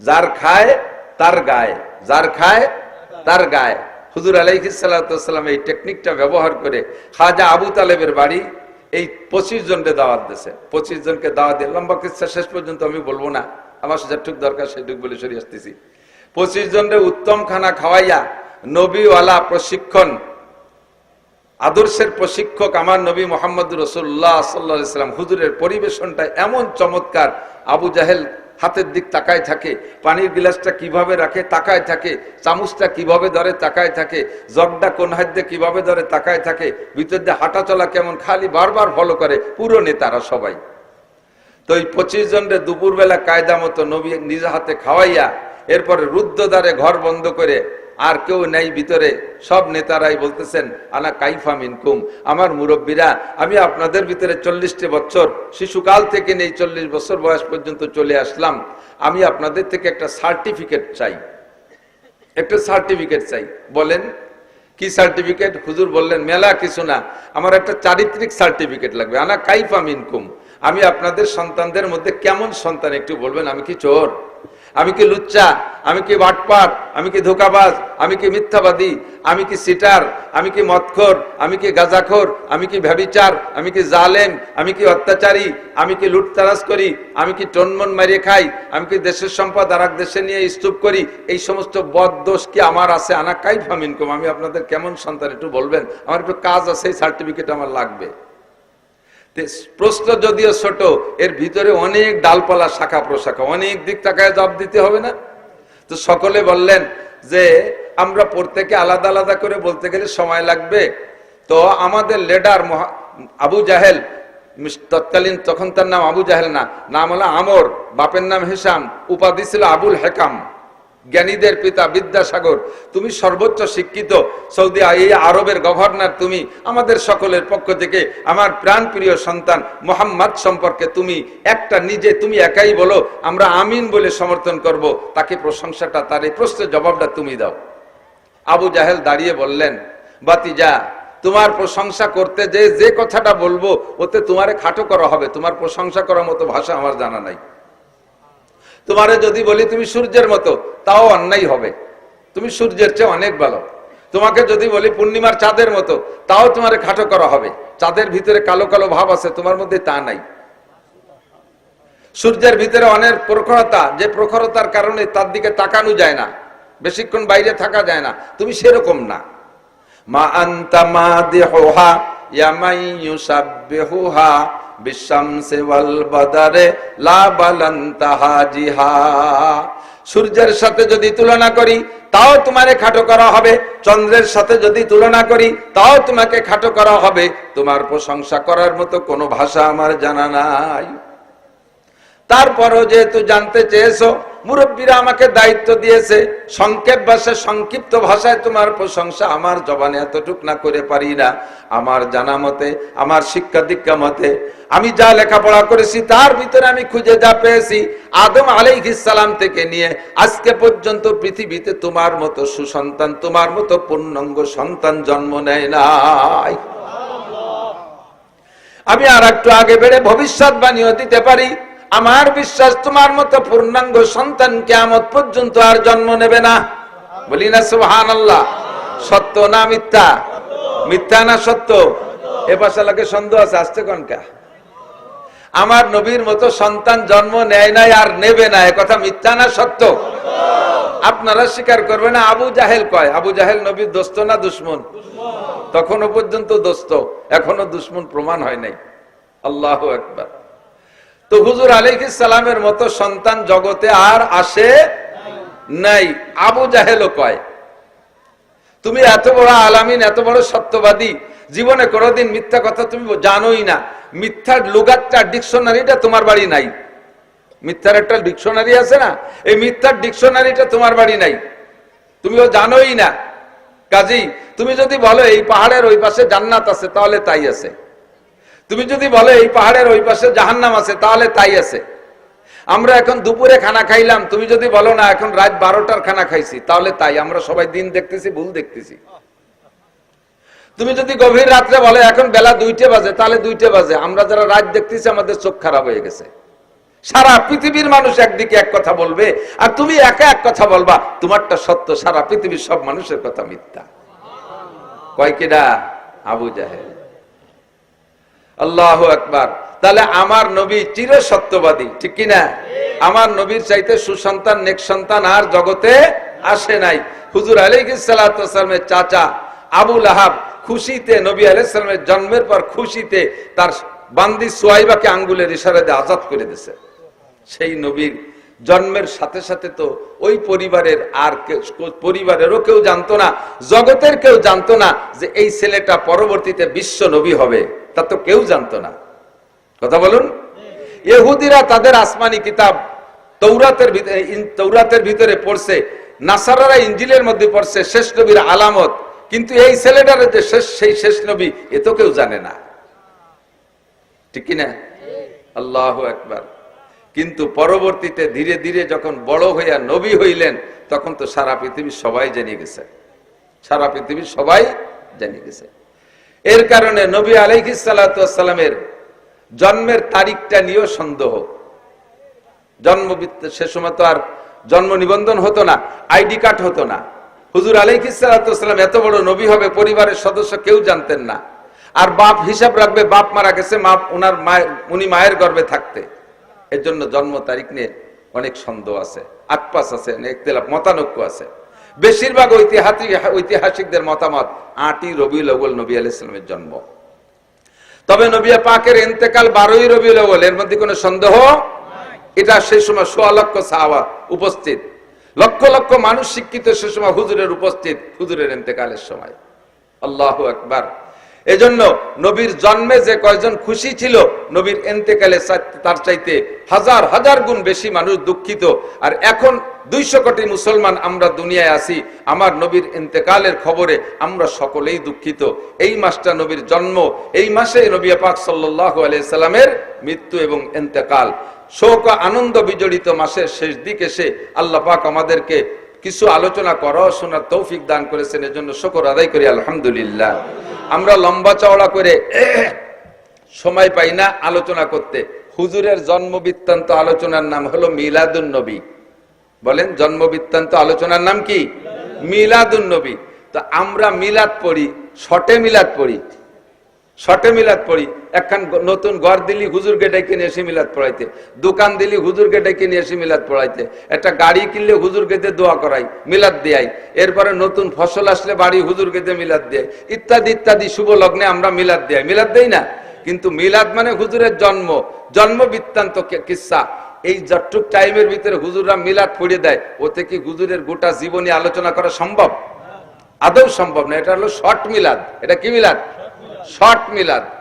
যার খায়, তার গায়ে। যার খায়, তার গায়ে। হুজুর আলাইহিসাল্লাম এই টেকনিকটা ব্যবহার করে খাজা আবু তালেবের বাড়ি এই পঁচিশ জনকে দাওয়াত দিয়েছে। পঁচিশ জনকে দাওয়াত দিয়ে লম্বা কিচ্ছা শেষ পর্যন্ত আমি বলব না। আমার যেটুক দরকার সেটুক বলে সরিয়ে আসতেছি। পঁচিশ জনের উত্তম খানা খাওয়াইয়া নবীওয়ালা প্রশিক্ষণ, আদর্শের প্রশিক্ষক আমার নবী মোহাম্মদ রসুল্লাহ সাল্লাম। হুজুরের পরিবেশনটা এমন চমৎকার। আবু জাহেল হাতের দিক তাকায় থাকে, পানির গ্লাসটা কীভাবে রাখে তাকায় থাকে, চামচটা কীভাবে ধরে তাকায় থাকে, জগটা কোন হাত দিয়ে কীভাবে ধরে তাকায় থাকে, ভিতর দিয়ে হাঁটা চলা কেমন, খালি বারবার ফলো করে পুরো নেতারা সবাই। তো এই পঁচিশ জনরে দুপুরবেলা কায়দা মতো নবী নিজে হাতে খাওয়াইয়া, এরপরে রুদ্রদ্বারে ঘর বন্ধ করে আর কেউ নেই ভিতরে। সব নেতারাই বলতেছেন, আনা কাইফা মিনকুম। আমার মুরব্বীরা, আমি আপনাদের ভিতরে চল্লিশটি বছর, শিশুকাল থেকে নেই, চল্লিশ বছর বয়স পর্যন্ত চলে আসলাম। আমি আপনাদের থেকে একটা সার্টিফিকেট চাই। একটা সার্টিফিকেট চাই। বলেন, কি সার্টিফিকেট? হুজুর বললেন, মেলা কিছু না। আমার একটা চারিত্রিক সার্টিফিকেট লাগবে। আনা কাইফা মিনকুম। আমি আপনাদের সন্তানদের মধ্যে কেমন সন্তান একটু বলবেন? আমি কি চোর? আমি কি লুচ্চা আমি কি বাটপার আমি কি ধোকাবাজ আমি কি মিথ্যাবাদী আমি কি সিটার আমি কি মদখোর আমি কি গাজাখোর আমি কি ভ্যাবিচার আমি কি জালেম আমি কি অত্যাচারী আমি কি লুটতারাজ করি আমি কি টনমন মারিয়ে খাই আমি কি দেশের সম্পদ আর দেশে নিয়ে স্তূপ করি এই সমস্ত বদ দোষ কি আমার আছে আনা কাই ফামিনকম আমি আপনাদের কেমন সন্তান একটু বলবেন আমার একটু কাজ আছে এই সার্টিফিকেট আমার লাগবে প্রশ্ন যদিও ছোট, এর ভিতরে অনেক ডালপালা শাখা প্রশাখা, অনেক দিক টাকায় জবাব দিতে হবে না? তো সকলে বললেন যে, আমরা প্রত্যেকে আলাদা আলাদা করে বলতে গেলে সময় লাগবে। তো আমাদের লেডার আবু জাহেল তৎকালীন তখন তার নাম আবু জাহেল না, নাম হলো আমর, বাপের নাম হিসাম, উপাধি ছিল আবুল হেকাম। জ্ঞানীদের পিতা বিদ্যাসাগর, তুমি সর্বোচ্চ শিক্ষিত। সৌদি এই আরবের গভর্নর তুমি, আমাদের সকলের পক্ষ থেকে আমার প্রাণ প্রিয় সন্তান মোহাম্মদ সম্পর্কে তুমি একটা নিজে, তুমি একাই বলো, আমরা আমিন বলে সমর্থন করব। তাকে প্রশংসাটা, তার এই প্রশ্নের জবাবটা তুমি দাও। আবু জাহেল দাঁড়িয়ে বললেন, বাতিজা, তোমার প্রশংসা করতে যে যে কথাটা বলব, ওতে তোমারে খাটো করা হবে। তোমার প্রশংসা করার মতো ভাষা আমার জানা নাই। তোমারে যদি বলি তুমি সূর্যের মতো, তাও অন্যায় হবে। তুমি সূর্যের চেয়ে অনেক ভালো। তোমাকে যদি বলি পূর্ণিমার চাঁদের মতো, তাও তোমার খাটো করা হবে। চাঁদের ভিতরে কালো কালো ভাব আছে, তোমার মধ্যে তা নাই। সূর্যের ভিতরে অনেক প্রখরতা, যে প্রখরতার কারণে তার দিকে তাকানো যায় না, বেশিক্ষণ বাইরে থাকা যায় না, তুমি সেরকম না। মা আন্তা মা দেহা ইয়ামাই ইউসাব্বিহুহা বিশামসে ওয়াল বদারে সূর্যের সাথে যদি তুলনা করি, তাও তোমারে খাটো করা হবে। চন্দ্রের সাথে যদি তুলনা করি, তাও তোমাকে খাটো করা হবে। তোমার প্রশংসা করার মতো কোনো ভাষা আমার জানা নাই। তারপরও যেহেতু জানতে চেয়েছো মুরব্বীরা আমাকে দায়িত্ব দিয়েছে। সংক্ষেপ ভাষায়, সংক্ষিপ্ত ভাষায় তোমার প্রশংসা আমার জবানে এতটুক না করে পারি না। আমার জানা মতে, আমার শিক্ষা দীক্ষা মতে, আমি যা লেখাপড়া করেছি তার ভিতরে আমি খুঁজে যা পেয়েছি আদম আলাইহিসালাম থেকে নিয়ে আজকে পর্যন্ত পৃথিবীতে তোমার মতো সুসন্তান, তোমার মতো পূর্ণাঙ্গ সন্তান জন্ম নেয় নাই। আমি আর একটু আগে বেড়ে ভবিষ্যৎবাণীও দিতে পারি। আমার বিশ্বাস তোমার মতো পূর্ণাঙ্গ সন্তান কেমত পর্যন্ত আর জন্ম নেবে না। বলি না সুহান আল্লাহ সত্য না মিথ্যা? মিথ্যা না সত্য? এ পাশালাকে সন্দেহ আছে আসতে কনকা আমার নবীর মতো সন্তান জন্ম নেয় নাই আর নেবে না কথা মিথ্যা না সত্য? আপনারা স্বীকার করবে না, আবু জাহেল কয়, আবু জাহেল নবীর দোস্ত না দুশ্মন? তখনও পর্যন্ত দোস্ত এখনও দুশ্মন প্রমাণ হয় নাই। আল্লাহ একবার তো হুজুর সালামের মতো সন্তান জগতে আর আসে নাই। আবু জাহেলও কয় তুমি এত বড় আলামিন, এত বড় সত্যবাদী, জীবনে কোনোদিন মিথ্যা কথা তুমি জানোই না। মিথ্যার লুগাতটা, ডিকশনারিটা তোমার বাড়ি নাই। মিথ্যার একটা ডিকশনারি আছে না? এই মিথ্যার ডিকশনারিটা তোমার বাড়ি নাই। তুমিও জানোই না। কাজী, তুমি যদি বলো এই পাহাড়ের ওই পাশে জান্নাত আছে, তাহলে তাই আছে। তুমি যদি বলো এই পাহাড়ের ওই পাশে জাহান্নাম আছে, তাহলে তাই আছে। আমরা এখন দুপুরে খানা খাইলাম, তুমি যদি বলো না, এখন রাত বারোটার খানা খাইছি, তাহলে তাই। আমরা সবাই দিন দেখতেছি, ভুল দেখতেছি। তুমি যদি গভীর রাত্রে বলে, এখন বেলা দুইটে বাজে, তাহলে দুইটে বাজে। আমরা যারা রাত দেখতেছি, আমাদের চোখ খারাপ হয়ে গেছে। সারা পৃথিবীর মানুষ একদিকে এক কথা বলবে, আর তুমি একা এক কথা বলবা, তোমারটা সত্য, সারা পৃথিবীর সব মানুষের কথা মিথ্যা। কয় কিনা আবু জাহেল। আল্লাহ একবার তাহলে আমার নবী চির সত্যবাদী ঠিক কিনা? আমার নবীর চাইতে সুসন্তান, নেক সন্তান আর জগতে আসে নাই। হুজুর আলাইসালামের চাচা আবুল আহাব খুশিতে, নবী আলাইসালামের জন্মের পর খুশিতে তার বান্দি সোয়াইবাকে আঙ্গুলের ইশারাতে আজাদ করে দিছে সেই নবীর জন্মের সাথে সাথে তো ওই পরিবারের আর পরিবারেরও কেউ জানতো না, জগতের কেউ জানতো না যে এই ছেলেটা পরবর্তীতে বিশ্ব নবী হবে। তা তো কেউ জানতো না। কথা বলুন। ইহুদিরা তাদের আসমানি কিতাব তৌরাতের ভিতরে তৌরাতের ভিতরে পড়ছে, নাসারারা ইঞ্জিলের মধ্যে পড়ছে, শেষ নবীর আলামত। কিন্তু এই ছেলেটার যে শেষ, সেই শেষ নবী, এ তো কেউ জানে না। ঠিক কিনা? আল্লাহ একবার কিন্তু পরবর্তীতে ধীরে ধীরে যখন বড় হইয়া নবী হইলেন, তখন তো সারা পৃথিবীর সবাই জেনে গেছে। সারা পৃথিবীর সবাই জেনে গেছে। এর কারণে নবী আলাইহিসালামের জন্মের তারিখটা নিয়েও সন্দেহ। জন্ম সে সময় তো আর জন্ম নিবন্ধন হতো না, আইডি কার্ড হতো না। হুজুর আলাইহিসালাম এত বড় নবী হবে, পরিবারের সদস্য কেউ জানতেন না। আর বাপ হিসাব রাখবে, বাপ মারা গেছে, মা ওনার মায়ের, উনি মায়ের গর্ভে থাকতে। এর জন্য জন্ম তারিখ নিয়ে অনেক সন্দেহ আছে আকপাস আছে মতানৈক্য আছে। বেশিরভাগ ঐতিহাসিক, ঐতিহাসিকদের মতামত আটই রবিউল আউ্বল নবী আলাইসালামের জন্ম। তবে নবিয়া পাকের ইন্তেকাল বারোই রবিউল আউ্বল এর মধ্যে কোনো সন্দেহ? এটা সেই সময় সোয়া লক্ষ সাহাবা উপস্থিত। লক্ষ লক্ষ মানুষ শিক্ষিত সে সময় হুজুরের উপস্থিত, হুজুরের ইন্তেকালের সময়। আল্লাহ একবার এজন্য নবীর জন্মে যে কয়জন খুশি ছিল, নবীর এন্তেকালে তার চাইতে হাজার হাজার গুণ বেশি মানুষ দুঃখিত। আর এখন দুইশো কোটি মুসলমান আমরা দুনিয়ায় আছি, আমার নবীর ইন্তেকালের খবরে আমরা সকলেই দুঃখিত। এই মাসটা নবীর জন্ম, এই মাসে নবী পাক সাল্লাহ সাল্লামের মৃত্যু এবং ইন্তেকাল শোক আনন্দ বিজড়িত মাসের শেষ দিক এসে আল্লাহ পাক আমাদেরকে কিছু আলোচনা করা, শোনার তৌফিক দান করেছেন। এজন্য শকর আদায় করি, আলহামদুলিল্লাহ। আমরা লম্বা চওড়া করে সময় পাই না আলোচনা করতে। হুজুরের জন্ম বৃত্তান্ত আলোচনার নাম হলো মিলাদুন নবী। বলেন জন্ম বৃত্তান্ত আলোচনার নাম কি? মিলাদুন নবী। তো আমরা মিলাদ পড়ি, শটে মিলাদ পড়ি। শটে মিলাদ পড়ি। একখান নতুন ঘর দিলি হুজুরকে ডেকে নিয়ে এসে মিলাদ পড়াইতে। দোকান দিলি হুজুরকে ডেকে নিয়ে এসে মিলাদ পড়াইতে। একটা গাড়ি কিনলে হুজুরকে দিয়ে দোয়া করাই, মিলাদ দেয়াই। এরপরে নতুন ফসল আসলে বাড়ি হুজুরকে দিয়ে মিলাদ দেয় ইত্যাদি ইত্যাদি শুভ লগ্নে আমরা মিলাদ দেয় মিলাদ দেই না। কিন্তু মিলাদ মানে হুজুরের জন্ম। জন্ম বৃত্তান্ত কে- কিস্সা এই যতটুক টাইমের ভিতরে হুজুররা মিলাদ পড়িয়ে দেয়, ওতে কি হুজুরের গোটা জীবনী আলোচনা করা সম্ভব? আদৌ সম্ভব না। এটা হলো শর্ট মিলাদ। এটা কি মিলাদ? শর্ট মিলাদ।